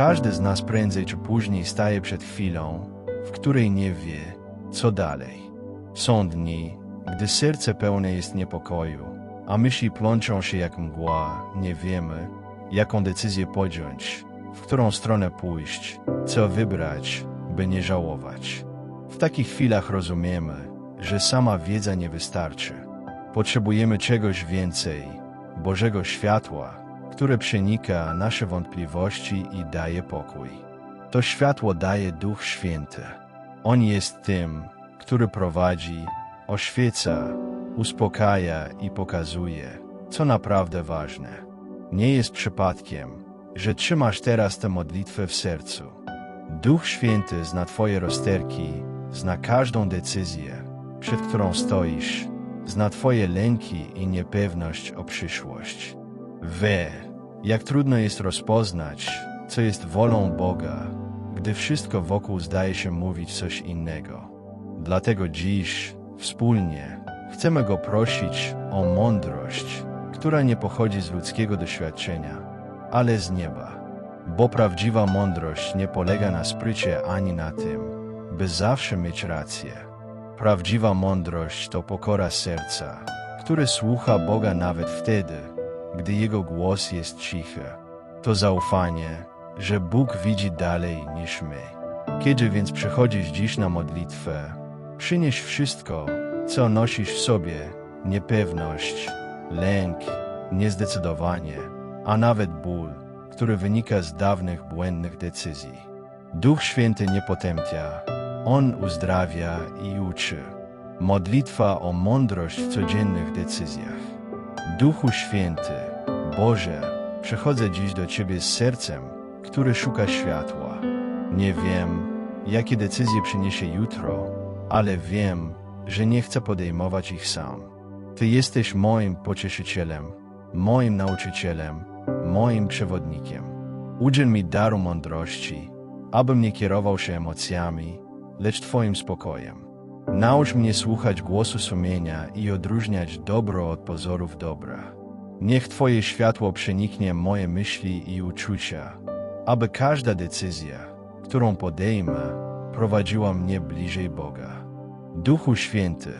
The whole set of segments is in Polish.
Każdy z nas prędzej czy później staje przed chwilą, w której nie wie, co dalej. Są dni, gdy serce pełne jest niepokoju, a myśli plączą się jak mgła, nie wiemy, jaką decyzję podjąć, w którą stronę pójść, co wybrać, by nie żałować. W takich chwilach rozumiemy, że sama wiedza nie wystarczy. Potrzebujemy czegoś więcej, Bożego światła, które przenika nasze wątpliwości i daje pokój. To światło daje Duch Święty. On jest tym, który prowadzi, oświeca, uspokaja i pokazuje, co naprawdę ważne. Nie jest przypadkiem, że trzymasz teraz tę modlitwę w sercu. Duch Święty zna Twoje rozterki, zna każdą decyzję, przed którą stoisz, zna Twoje lęki i niepewność o przyszłość. Wie, jak trudno jest rozpoznać, co jest wolą Boga, gdy wszystko wokół zdaje się mówić coś innego. Dlatego dziś, wspólnie, chcemy Go prosić o mądrość, która nie pochodzi z ludzkiego doświadczenia, ale z nieba. Bo prawdziwa mądrość nie polega na sprycie ani na tym, by zawsze mieć rację. Prawdziwa mądrość to pokora serca, które słucha Boga nawet wtedy, gdy Jego głos jest cichy. To zaufanie, że Bóg widzi dalej niż my. Kiedy więc przychodzisz dziś na modlitwę, przynieś wszystko, co nosisz w sobie, niepewność, lęk, niezdecydowanie, a nawet ból, który wynika z dawnych błędnych decyzji. Duch Święty nie potępia, On uzdrawia i uczy. Modlitwa o mądrość w codziennych decyzjach. Duchu Święty, Boże, przychodzę dziś do Ciebie z sercem, który szuka światła. Nie wiem, jakie decyzje przyniesie jutro, ale wiem, że nie chcę podejmować ich sam. Ty jesteś moim pocieszycielem, moim nauczycielem, moim przewodnikiem. Udziel mi daru mądrości, abym nie kierował się emocjami, lecz Twoim spokojem. Naucz mnie słuchać głosu sumienia i odróżniać dobro od pozorów dobra. Niech Twoje światło przeniknie moje myśli i uczucia, aby każda decyzja, którą podejmę, prowadziła mnie bliżej Boga. Duchu Święty,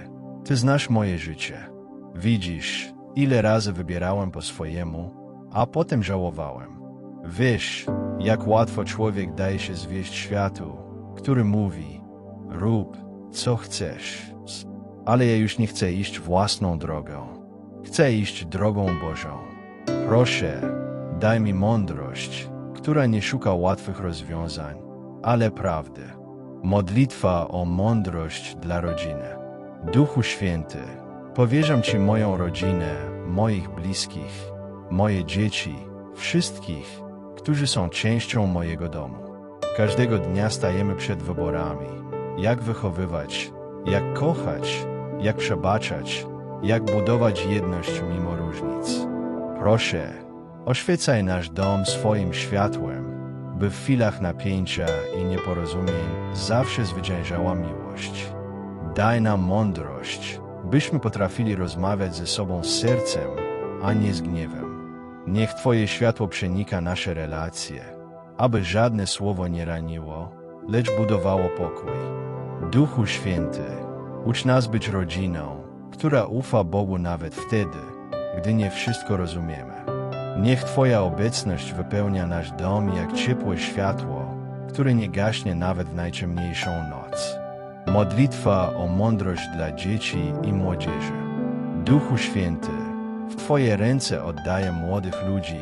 Ty znasz moje życie. Widzisz, ile razy wybierałem po swojemu, a potem żałowałem. Wiesz, jak łatwo człowiek daje się zwieść światu, który mówi: rób, co chcesz. Ale ja już nie chcę iść własną drogą. Chcę iść drogą Bożą. Proszę, daj mi mądrość, która nie szuka łatwych rozwiązań, ale prawdy. Modlitwa o mądrość dla rodziny. Duchu Święty, powierzam Ci moją rodzinę, moich bliskich, moje dzieci, wszystkich, którzy są częścią mojego domu. Każdego dnia stajemy przed wyborami, jak wychowywać, jak kochać, jak przebaczać, jak budować jedność mimo różnic. Proszę, oświecaj nasz dom swoim światłem, by w chwilach napięcia i nieporozumień zawsze zwyciężała miłość. Daj nam mądrość, byśmy potrafili rozmawiać ze sobą z sercem, a nie z gniewem. Niech Twoje światło przenika nasze relacje, aby żadne słowo nie raniło, lecz budowało pokój. Duchu Święty, ucz nas być rodziną, która ufa Bogu nawet wtedy, gdy nie wszystko rozumiemy. Niech Twoja obecność wypełnia nasz dom jak ciepłe światło, które nie gaśnie nawet w najciemniejszą noc. Modlitwa o mądrość dla dzieci i młodzieży. Duchu Święty, w Twoje ręce oddaję młodych ludzi,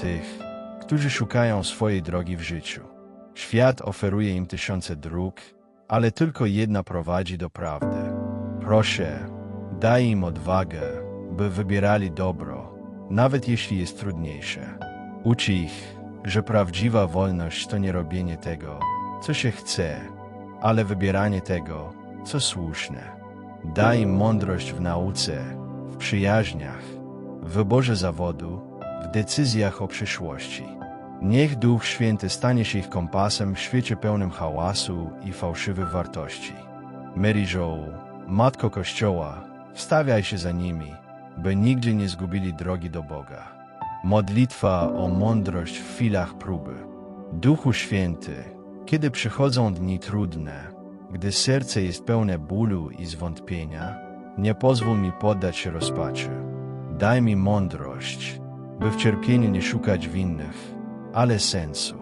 tych, którzy szukają swojej drogi w życiu. Świat oferuje im tysiące dróg, ale tylko jedna prowadzi do prawdy. Proszę, daj im odwagę, by wybierali dobro, nawet jeśli jest trudniejsze. Ucz ich, że prawdziwa wolność to nie robienie tego, co się chce, ale wybieranie tego, co słuszne. Daj im mądrość w nauce, w przyjaźniach, w wyborze zawodu, w decyzjach o przyszłości. Niech Duch Święty stanie się ich kompasem w świecie pełnym hałasu i fałszywych wartości. Mary Jo, Matko Kościoła, wstawiaj się za nimi, by nigdzie nie zgubili drogi do Boga. Modlitwa o mądrość w chwilach próby. Duchu Święty, kiedy przychodzą dni trudne, gdy serce jest pełne bólu i zwątpienia, nie pozwól mi poddać się rozpaczy. Daj mi mądrość, by w cierpieniu nie szukać winnych, ale sensu.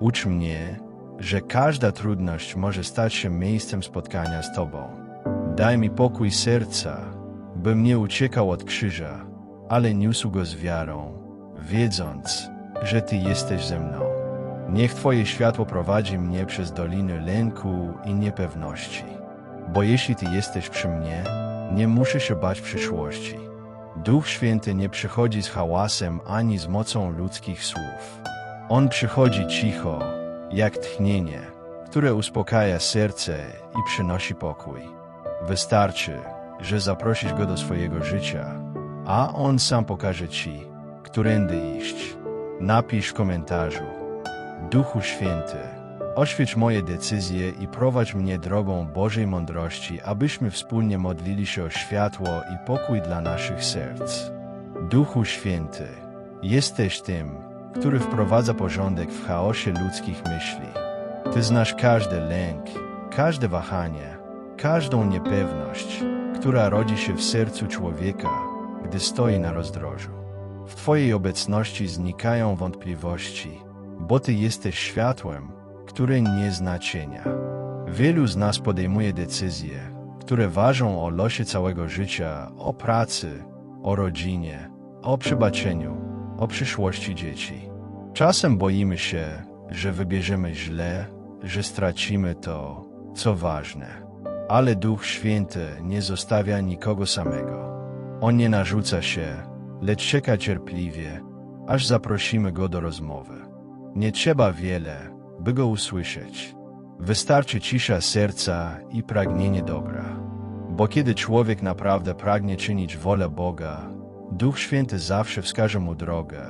Ucz mnie, że każda trudność może stać się miejscem spotkania z Tobą. Daj mi pokój serca, bym nie uciekał od krzyża, ale niósł go z wiarą, wiedząc, że Ty jesteś ze mną. Niech Twoje światło prowadzi mnie przez doliny lęku i niepewności, bo jeśli Ty jesteś przy mnie, nie muszę się bać przyszłości. Duch Święty nie przychodzi z hałasem ani z mocą ludzkich słów. On przychodzi cicho, jak tchnienie, które uspokaja serce i przynosi pokój. Wystarczy, że zaprosisz go do swojego życia, a on sam pokaże ci, którędy iść. Napisz w komentarzu. Duchu Święty, oświeć moje decyzje i prowadź mnie drogą Bożej mądrości, abyśmy wspólnie modlili się o światło i pokój dla naszych serc. Duchu Święty, jesteś tym, który wprowadza porządek w chaosie ludzkich myśli. Ty znasz każdy lęk, każde wahanie, każdą niepewność, która rodzi się w sercu człowieka, gdy stoi na rozdrożu. W Twojej obecności znikają wątpliwości, bo Ty jesteś światłem, które nie zna cienia. Wielu z nas podejmuje decyzje, które ważą o losie całego życia, o pracy, o rodzinie, o przebaczeniu, o przyszłości dzieci. Czasem boimy się, że wybierzemy źle, że stracimy to, co ważne. Ale Duch Święty nie zostawia nikogo samego. On nie narzuca się, lecz czeka cierpliwie, aż zaprosimy go do rozmowy. Nie trzeba wiele, by go usłyszeć. Wystarczy cisza serca i pragnienie dobra. Bo kiedy człowiek naprawdę pragnie czynić wolę Boga, Duch Święty zawsze wskaże mu drogę,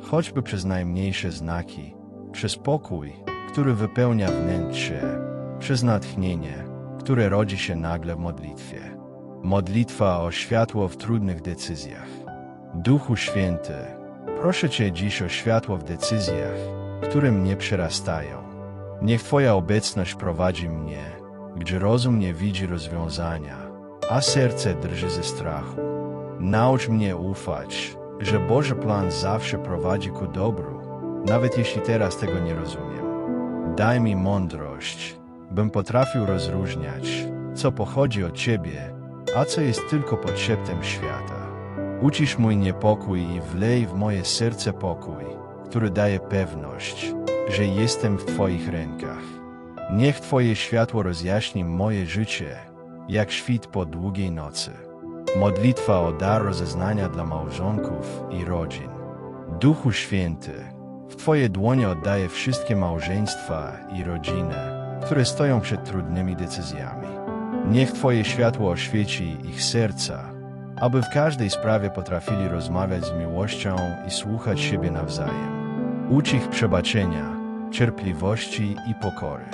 choćby przez najmniejsze znaki, przez pokój, który wypełnia wnętrze, przez natchnienie, które rodzi się nagle w modlitwie. Modlitwa o światło w trudnych decyzjach. Duchu Święty, proszę Cię dziś o światło w decyzjach, które mnie przerastają. Niech Twoja obecność prowadzi mnie, gdzie rozum nie widzi rozwiązania, a serce drży ze strachu. Naucz mnie ufać, że Boży plan zawsze prowadzi ku dobru, nawet jeśli teraz tego nie rozumiem. Daj mi mądrość, bym potrafił rozróżniać, co pochodzi od Ciebie, a co jest tylko podszeptem świata. Ucisz mój niepokój i wlej w moje serce pokój, który daje pewność, że jestem w Twoich rękach. Niech Twoje światło rozjaśni moje życie, jak świt po długiej nocy. Modlitwa o dar rozeznania dla małżonków i rodzin. Duchu Święty, w Twoje dłonie oddaję wszystkie małżeństwa i rodziny, które stoją przed trudnymi decyzjami. Niech Twoje światło oświeci ich serca, aby w każdej sprawie potrafili rozmawiać z miłością i słuchać siebie nawzajem. Ucz ich przebaczenia, cierpliwości i pokory.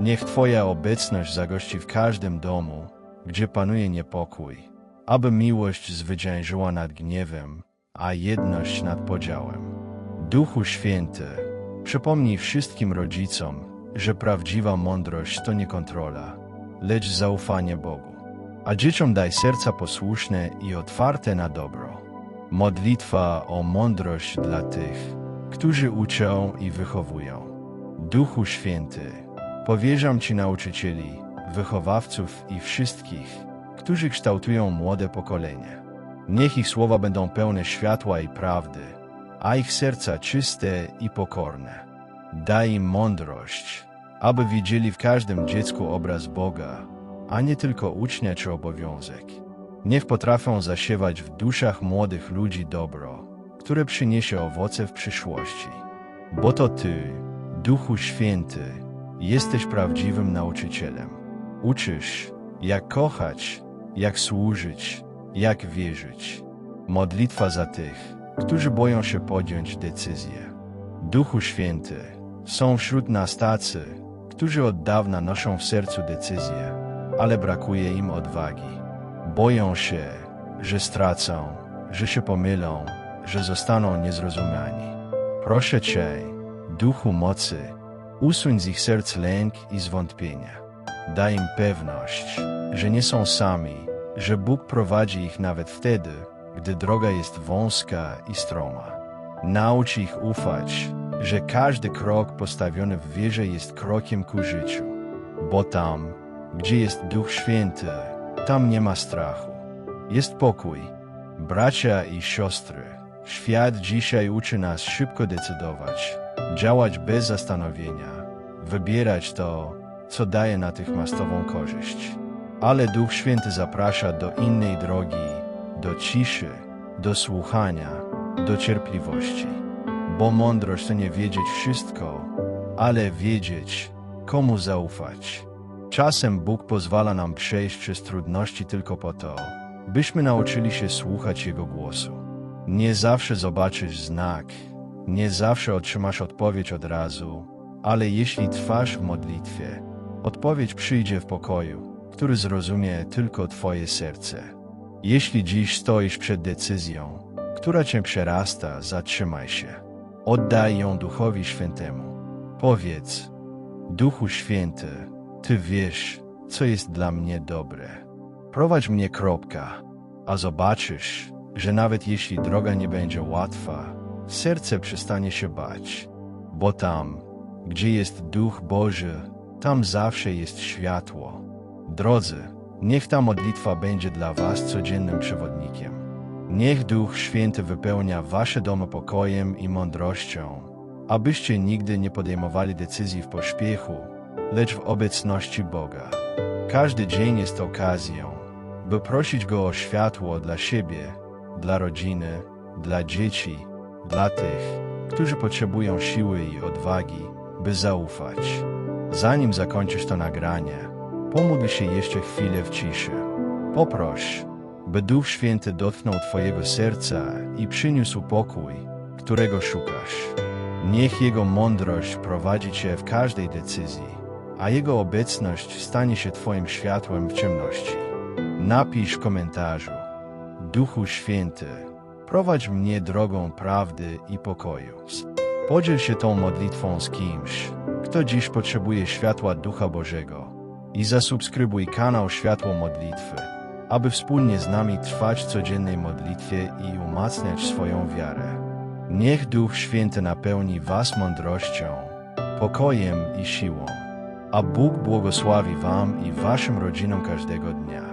Niech Twoja obecność zagości w każdym domu, gdzie panuje niepokój, aby miłość zwyciężyła nad gniewem, a jedność nad podziałem. Duchu Święty, przypomnij wszystkim rodzicom, że prawdziwa mądrość to nie kontrola, lecz zaufanie Bogu. A dzieciom daj serca posłuszne i otwarte na dobro. Modlitwa o mądrość dla tych, którzy uczą i wychowują. Duchu Święty, powierzam Ci nauczycieli, wychowawców i wszystkich, którzy kształtują młode pokolenie. Niech ich słowa będą pełne światła i prawdy, a ich serca czyste i pokorne. Daj im mądrość, aby widzieli w każdym dziecku obraz Boga, a nie tylko ucznia czy obowiązek. Niech potrafią zasiewać w duszach młodych ludzi dobro, które przyniesie owoce w przyszłości. Bo to Ty, Duchu Święty, jesteś prawdziwym nauczycielem. Uczysz, jak kochać, jak służyć, jak wierzyć. Modlitwa za tych, którzy boją się podjąć decyzję. Duchu Święty, są wśród nas tacy, którzy od dawna noszą w sercu decyzje, ale brakuje im odwagi. Boją się, że stracą, że się pomylą, że zostaną niezrozumiani. Proszę Cię, Duchu mocy, usuń z ich serc lęk i zwątpienie. Daj im pewność, że nie są sami, że Bóg prowadzi ich nawet wtedy, gdy droga jest wąska i stroma. Naucz ich ufać, że każdy krok postawiony w wierze jest krokiem ku życiu, bo tam, gdzie jest Duch Święty, tam nie ma strachu. Jest pokój. Bracia i siostry, świat dzisiaj uczy nas szybko decydować, działać bez zastanowienia, wybierać to, co daje natychmiastową korzyść. Ale Duch Święty zaprasza do innej drogi, do ciszy, do słuchania, do cierpliwości. Bo mądrość to nie wiedzieć wszystko, ale wiedzieć, komu zaufać. Czasem Bóg pozwala nam przejść przez trudności tylko po to, byśmy nauczyli się słuchać Jego głosu. Nie zawsze zobaczysz znak, nie zawsze otrzymasz odpowiedź od razu, ale jeśli trwasz w modlitwie, odpowiedź przyjdzie w pokoju, który zrozumie tylko Twoje serce. Jeśli dziś stoisz przed decyzją, która Cię przerasta, zatrzymaj się. Oddaj ją Duchowi Świętemu. Powiedz, Duchu Święty, Ty wiesz, co jest dla mnie dobre. Prowadź mnie kropka, a zobaczysz, że nawet jeśli droga nie będzie łatwa, serce przestanie się bać, bo tam, gdzie jest Duch Boży, tam zawsze jest światło. Drodzy, niech ta modlitwa będzie dla Was codziennym przewodnikiem. Niech Duch Święty wypełnia Wasze domy pokojem i mądrością, abyście nigdy nie podejmowali decyzji w pośpiechu, lecz w obecności Boga. Każdy dzień jest okazją, by prosić Go o światło dla siebie, dla rodziny, dla dzieci, dla tych, którzy potrzebują siły i odwagi, by zaufać. Zanim zakończysz to nagranie, pomódl się jeszcze chwilę w ciszy. Poproś, by Duch Święty dotknął Twojego serca i przyniósł pokój, którego szukasz. Niech Jego mądrość prowadzi Cię w każdej decyzji, a Jego obecność stanie się Twoim światłem w ciemności. Napisz w komentarzu: Duchu Święty, prowadź mnie drogą prawdy i pokoju. Podziel się tą modlitwą z kimś, kto dziś potrzebuje światła Ducha Bożego i zasubskrybuj kanał Światło Modlitwy, aby wspólnie z nami trwać w codziennej modlitwie i umacniać swoją wiarę. Niech Duch Święty napełni Was mądrością, pokojem i siłą, a Bóg błogosławi Wam i Waszym rodzinom każdego dnia.